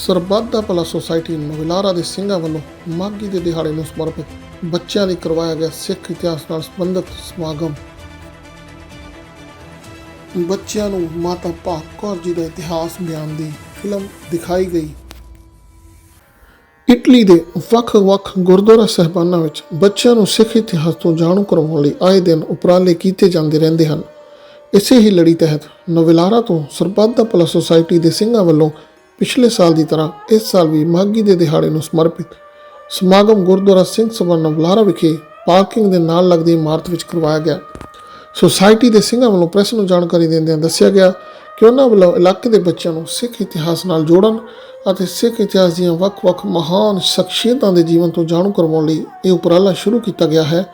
ਸਰਬੱਤ ਭਲਾ ਸੁਸਾਇਟੀ ਨਵਿਲਾਰਾ ਦੇ ਸਿੰਘਾਂ ਵੱਲੋਂ ਮਾਘੀ ਦੇ ਦਿਹਾੜੇ ਨੂੰ ਸਮਰਪਿਤ ਬੱਚਿਆਂ ਲਈ ਕਰਵਾਇਆ ਗਿਆ ਸਿੱਖ ਇਤਿਹਾਸ ਨਾਲ ਸੰਬੰਧਿਤ ਸਮਾਗਮ। ਬੱਚਿਆਂ ਨੂੰ ਮਾਤਾ ਭਾਗ ਕੌਰ ਜੀ ਦਾ ਇਤਿਹਾਸ ਬਿਆਨ ਦੀ ਫਿਲਮ ਦਿਖਾਈ ਗਈ। ਇਟਲੀ ਦੇ ਵੱਖ-ਵੱਖ ਗੁਰਦੁਆਰਾ ਸਹਿਬਾਨਾਂ ਵਿੱਚ ਬੱਚਿਆਂ ਨੂੰ ਸਿੱਖ ਇਤਿਹਾਸ ਤੋਂ ਜਾਣੂ ਕਰਵਾਉਣ ਲਈ ਆਏ ਦਿਨ ਉਪਰਾਲੇ ਕੀਤੇ ਜਾਂਦੇ ਰਹਿੰਦੇ ਹਨ। ਇਸੇ ਹੀ ਲੜੀ ਤਹਿਤ ਨਵਿਲਾਰਾ ਤੋਂ ਸਰਬੱਤ ਦਾ ਭਲਾ ਸੁਸਾਇਟੀ ਦੇ ਸਿੰਘਾਂ ਵੱਲੋਂ ਪਿਛਲੇ ਸਾਲ ਦੀ ਤਰ੍ਹਾਂ ਇਸ ਸਾਲ ਵੀ ਮਾਘੀ ਦੇ ਦਿਹਾੜੇ ਨੂੰ ਸਮਰਪਿਤ ਸਮਾਗਮ ਗੁਰਦੁਆਰਾ ਸਿੰਘ ਸਭਾ ਨਵਲਾਰਾ ਵਿਖੇ ਪਾਰਕਿੰਗ ਦੇ ਨਾਲ ਲੱਗਦੀ ਇਮਾਰਤ ਵਿੱਚ ਕਰਵਾਇਆ ਗਿਆ। ਸੁਸਾਇਟੀ ਦੇ ਸਿੰਘਾਂ ਵੱਲੋਂ ਪ੍ਰੈਸ ਨੂੰ ਜਾਣਕਾਰੀ ਦਿੰਦਿਆਂ ਦੱਸਿਆ ਗਿਆ ਕਿ ਉਹਨਾਂ ਵੱਲੋਂ ਇਲਾਕੇ ਦੇ ਬੱਚਿਆਂ ਨੂੰ ਸਿੱਖ ਇਤਿਹਾਸ ਨਾਲ ਜੋੜਨ ਅਤੇ ਸਿੱਖ ਇਤਿਹਾਸ ਦੀਆਂ ਵੱਖ-ਵੱਖ ਮਹਾਨ ਸ਼ਖਸੀਅਤਾਂ ਦੇ ਜੀਵਨ ਤੋਂ ਜਾਣੂ ਕਰਵਾਉਣ ਲਈ ਇਹ ਉਪਰਾਲਾ ਸ਼ੁਰੂ ਕੀਤਾ ਗਿਆ ਹੈ।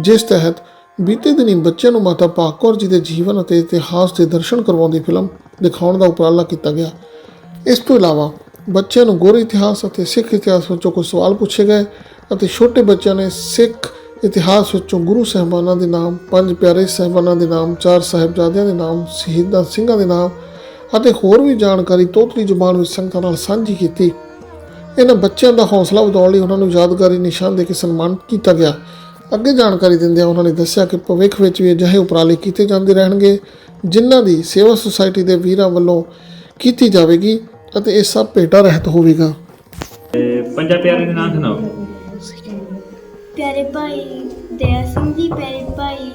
ਜਿਸ ਤਹਿਤ ਬੀਤੇ ਦਿਨੀ ਬੱਚਿਆਂ ਨੂੰ ਮਾਤਾ ਭਾਗ ਕੌਰ ਜੀ ਦੇ ਜੀਵਨ ਅਤੇ ਇਤਿਹਾਸ ਦੇ ਦਰਸ਼ਨ ਕਰਵਾਉਂਦੀ ਫਿਲਮ ਦਿਖਾਉਣ ਦਾ ਉਪਰਾਲਾ ਕੀਤਾ ਗਿਆ। ਇਸ ਤੋਂ ਇਲਾਵਾ ਬੱਚਿਆਂ ਨੂੰ ਗੁਰ ਇਤਿਹਾਸ ਅਤੇ ਸਿੱਖ ਇਤਿਹਾਸ ਵਿੱਚੋਂ ਕੁਝ ਸਵਾਲ ਪੁੱਛੇ ਗਏ ਅਤੇ ਛੋਟੇ ਬੱਚਿਆਂ ਨੇ ਸਿੱਖ ਇਤਿਹਾਸ ਵਿੱਚੋਂ ਗੁਰੂ ਸਾਹਿਬਾਨਾਂ ਦੇ ਨਾਮ, ਪੰਜ ਪਿਆਰੇ ਸਾਹਿਬਾਨਾਂ ਦੇ ਨਾਮ, ਚਾਰ ਸਾਹਿਬਜ਼ਾਦਿਆਂ ਦੇ ਨਾਮ, ਸ਼ਹੀਦਾਂ ਸਿੰਘਾਂ ਦੇ ਨਾਮ ਅਤੇ ਹੋਰ ਵੀ ਜਾਣਕਾਰੀ ਤੋਤਲੀ ਜ਼ੁਬਾਨ ਵਿੱਚ ਸੰਗਤਾਂ ਨਾਲ ਸਾਂਝੀ ਕੀਤੀ। ਇਹਨਾਂ ਬੱਚਿਆਂ ਦਾ ਹੌਸਲਾ ਵਧਾਉਣ ਲਈ ਉਹਨਾਂ ਨੂੰ ਯਾਦਗਾਰੀ ਨਿਸ਼ਾਨ ਦੇ ਕੇ ਸਨਮਾਨਿਤ ਕੀਤਾ ਗਿਆ। ਅੱਗੇ ਜਾਣਕਾਰੀ ਦਿੰਦਿਆਂ ਉਹਨਾਂ ਨੇ ਦੱਸਿਆ ਕਿ ਭਵਿੱਖ ਵਿੱਚ ਵੀ ਅਜਿਹੇ ਉਪਰਾਲੇ ਕੀਤੇ ਜਾਂਦੇ ਰਹਿਣਗੇ, ਜਿਨ੍ਹਾਂ ਦੀ ਸੇਵਾ ਸੁਸਾਇਟੀ ਦੇ ਵੀਰਾਂ ਵੱਲੋਂ ਕੀਤੀ ਜਾਵੇਗੀ ਅਤੇ ਇਹ ਸਭ ਭੇਟਾ ਰਹਿਤ ਹੋਵੇਗਾ। ਤੇ ਪੰਜਾਂ ਪਿਆਰਿਆਂ ਦੇ ਨਾਮ ਸੁਣਾਓ। ਪਿਆਰੇ ਭਾਈ ਦਇਆ ਸਿੰਘ ਜੀ ਪਿਆਰੇ ਭਾਈ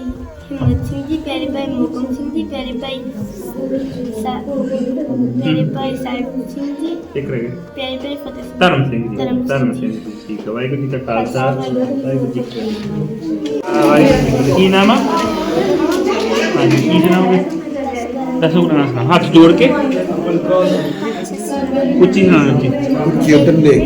ਹਿੰਮਤ ਸਿੰਘ ਜੀ ਪਿਆਰੇ ਭਾਈ ਮੋਕਮ ਸਿੰਘ ਜੀ ਪਿਆਰੇ ਭਾਈ ਸਾ- ਪਿਆਰੇ ਭਾਈ ਸਾਹਿਬ ਸਿੰਘ ਜੀ ਇੱਕ ਰਹਿ ਗਿਆ ਪਿਆਰੇ ਭਾਈ ਫਤਿਹ ਸਿੰਘ ਧਰਮ ਸਿੰਘ ਜੀ। ਧਰਮ ਸਿੰਘ ਧਰਮ ਸਿੰਘ ਜੀ ਠੀਕ ਹੈ। ਵਾਹਿਗੁਰੂ ਜੀ ਕਾ ਖਾਲਸਾ। ਵਾਹਿਗੁਰੂ ਜੀ ਕੀ ਫਤਿਹ। ਆ, ਵਾਹਿਗੁਰੂ ਜੀ ਕੀ- ਕੀ ਨਾਮ ਆ? ਹਾਂਜੀ ਕੀ ਸੁਣਾਓਗੇ? ਦੱਸੋ ਗੁਰੂ ਨਾਮ ਸੁਣਾਓ। ਹੱਥ ਜੋੜ ਕੇ। ਉੱਚੀ ਸੁਣਾਓ ਜੀ ਉੱਚੀ ਉਧਰ ਦੇਖ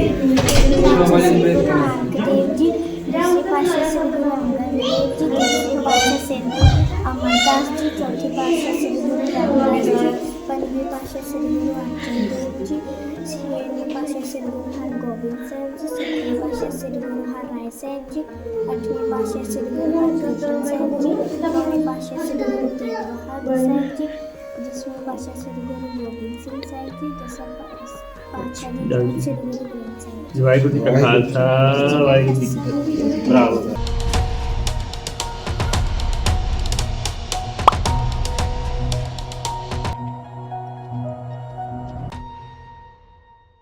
ਨਾਨਕਦੇਵ ਜੀ ਦਸਵੇਂ ਪਾਤਸ਼ਾਹ ਸ੍ਰੀ ਗੁਰੂ ਅੰਗਦ ਦੇਵ ਜੀ ਦਸਵੇਂ ਪਾਤਸ਼ਾਹ ਸ੍ਰੀ ਗੁਰੂ ਅਮਰਦਾਸ ਜੀ ਚੌਥੇ ਪਾਤਸ਼ਾਹ ਸ੍ਰੀ ਗੁਰੂ ਰਾਮਦਾਸ ਜੀ ਪੰਜਵੇਂ ਪਾਤਸ਼ਾਹ ਸ੍ਰੀ ਗੁਰੂ ਅਰਜਨ ਦੇਵ ਜੀ ਛੇਵੇਂ ਪਾਤਸ਼ਾਹ ਸ੍ਰੀ ਗੁਰੂ ਹਰਗੋਬਿੰਦ ਸਾਹਿਬ ਜੀ ਸੱਤਵੇਂ ਪਾਤਸ਼ਾਹ ਸ੍ਰੀ ਗੁਰੂ ਹਰਰਾਏ ਸਾਹਿਬ ਜੀ ਅੱਠਵੇਂ ਪਾਤਸ਼ਾਹ ਸ੍ਰੀ ਗੁਰੂ ਹਰਗੋਬਿੰਦ ਸਾਹਿਬ ਜੀ ਨੌਵੇਂ ਪਾਤਸ਼ਾਹ ਸ੍ਰੀ ਗੁਰੂ ਤੇਗ ਬਹਾਦਰ ਸਾਹਿਬ ਜੀ ਦਸਵੇਂ ਪਾਤਸ਼ਾਹ ਸ੍ਰੀ ਗੁਰੂ ਗੋਬਿੰਦ ਸਿੰਘ ਸਾਹਿਬ ਜੀ ਦਸਵਾਂ ਪਾਤਸ਼ਾਹ ਜੀ ਸ੍ਰੀ ਗੁਰੂ ਗ੍ਰੰਥ ਸਾਹਿਬ ਜੀ ਵਾਹਿਗੁਰੂ ਜੀ ਕਾ ਖਾਲਸਾ ਵਾਹਿਗੁਰੂ ਜੀ ਕੀ ਫਤਿਹ ਬਰਾਵੋ